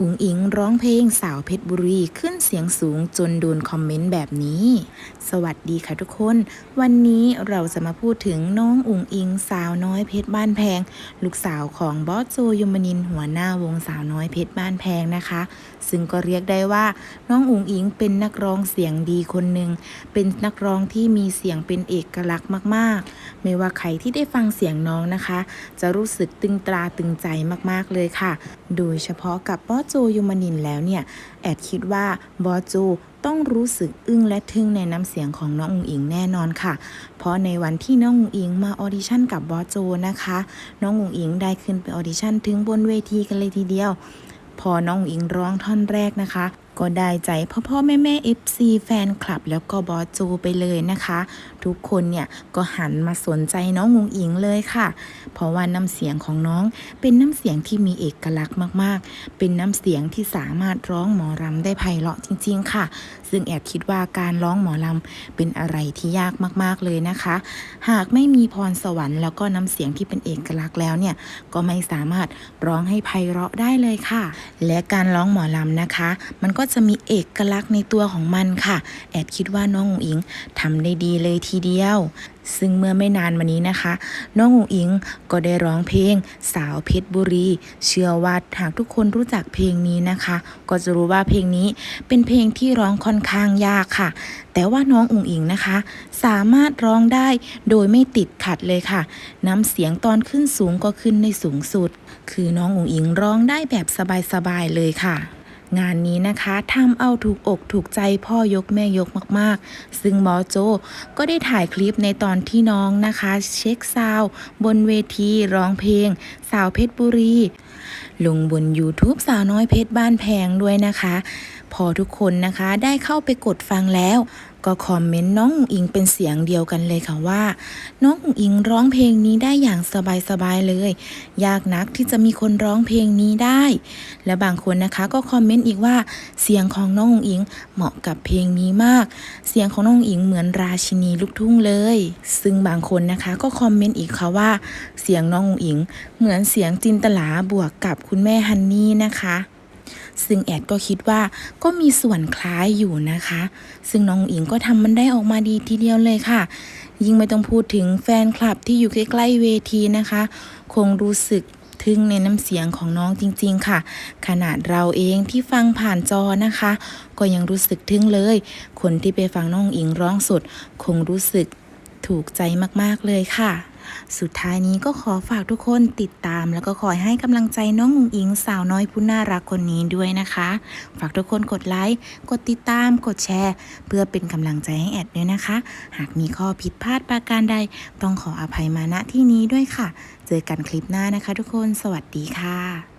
อุ๋งอิงร้องเพลงสาวเพชรบุรีขึ้นเสียงสูงจนโดนคอมเมนต์แบบนี้ สวัสดีค่ะทุกคน วันนี้เราจะมาพูดถึงน้องอุ๋งอิงสาวน้อยเพชรบ้านแพง ลูกสาวของบอสโจยมนินหัวหน้าวงสาวน้อยเพชรบ้านแพงนะคะ ซึ่งก็เรียกได้ว่า น้องอุ๋งอิงเป็นนักร้องเสียงดีคนหนึ่งเป็นนักร้องที่มีเสียงเป็นเอกลักษณ์มากๆ ไม่ว่าใครที่ได้ฟังเสียงน้องนะคะ จะรู้สึกตึงตราตึงใจมากๆเลยค่ะ โดยเฉพาะกับบอสโจยูมานินแล้วเนี่ย แอดคิดว่าบอสโจต้องรู้สึกอึ้งและทึ่งในน้ำเสียงของน้องอุงอิงแน่นอนค่ะ เพราะในวันที่น้องอุงอิงมาออดิชั่นกับบอสโจนะคะ น้องอุงอิงได้ขึ้นไปออดิชั่นถึงบนเวทีกันเลยทีเดียว พอน้องอุงอิงร้องท่อนแรกนะคะ ก็ได้ใจพ่อพ่อแม่แม่ FC แฟนคลับ แล้วก็บอสโจไปเลยนะคะ ทุกคนเนี่ยก็หันมาสนใจน้ององอิงเลยค่ะ เพราะว่าน้ำเสียงของน้องเป็นน้ำเสียงที่มีเอกลักษณ์มากๆ เป็นน้ำเสียงที่สามารถร้องหมอรำได้ไพเราะจริง ๆ ค่ะ ซึ่งแอบคิดว่าการร้องหมอลำเป็นอะไรที่ยากมากๆเลยนะคะ หากไม่มีพรสวรรค์แล้วก็น้ำเสียงที่เป็นเอกลักษณ์แล้วเนี่ยก็ไม่สามารถร้องให้ไพเราะได้เลยค่ะ และการร้องหมอลำนะคะ มันก็จะมีเอกลักษณ์ในตัวของมันค่ะ แอดคิดว่าน้องอุ๋งอิงทำได้ดีเลยทีเดียว ซึ่งเมื่อไม่นานมานี้นะคะ น้องอุ๋งอิงก็ได้ร้องเพลง สาวเพชรบุรี เชื่อว่าหากทุกคนรู้จักเพลงนี้นะคะ ก็จะรู้ว่าเพลงนี้เป็นเพลงที่ร้องค่อนข้างยากค่ะ แต่ว่าน้องอุ๋งอิงนะคะ สามารถร้องได้โดยไม่ติดขัดเลยค่ะ น้ำเสียงตอนขึ้นสูงก็ขึ้นในสูงสุด คือน้องอุ๋งอิงร้องได้แบบสบายๆเลยค่ะ งานนี้นะคะทำเอาถูกอกถูกใจพ่อยกแม่ยกมากๆ ซึ่งหมอโจก็ได้ถ่ายคลิปในตอนที่น้องนะคะ เช็คซาวบนเวทีร้องเพลง สาวเพชรบุรี ลงบน YouTube สาวน้อยเพชรบ้านแพงด้วยนะคะ พอทุกคนนะคะได้เข้าไปกดฟังแล้ว ก็คอมเมนต์น้องอุ๋งอิงเป็นเสียงเดียวกันเลยค่ะว่า น้องอุ๋งอิงร้องเพลงนี้ได้อย่างสบายๆเลย ยากนักที่จะมีคนร้องเพลงนี้ได้ และบางคนนะคะก็คอมเมนต์อีกว่าเสียงของน้องอุ๋งอิงเหมาะกับเพลงนี้มาก เสียงของน้องอิงเหมือนราชินีลูกทุ่งเลย ซึ่งบางคนนะคะก็คอมเมนต์อีกค่ะว่า เสียงน้องอุ๋งอิง เหมือนเสียงจินตลาบวกกับคุณแม่ฮันนี่นะคะ ซึ่งแอดก็คิดว่าก็มีส่วนคล้ายอยู่นะคะ ซึ่งน้องอิงก็ทำมันได้ออกมาดีทีเดียวเลยค่ะ ยิ่งไม่ต้องพูดถึงแฟนคลับที่อยู่ใกล้ๆเวทีนะคะ คงรู้สึกทึ่งในน้ำเสียงของน้องจริง ๆ ค่ะ ขนาดเราเองที่ฟังผ่านจอนะคะ ก็ยังรู้สึกทึ่งเลย คนที่ไปฟังน้องอิงร้องสด คงรู้สึกถูกใจมากๆเลยค่ะ สุดท้ายนี้ก็ขอฝากทุกคนติดตาม แล้วก็ขอให้กำลังใจน้องอุ๋งอิงสาวน้อยผู้น่ารักคนนี้ด้วยนะคะ ฝากทุกคนกดไลค์ กดติดตาม กดแชร์ เพื่อเป็นกำลังใจให้แอดด้วยนะคะ หากมีข้อผิดพลาดประการใด ต้องขออภัยมาณที่นี้ด้วยค่ะ เจอกันคลิปหน้านะคะ ทุกคน สวัสดีค่ะ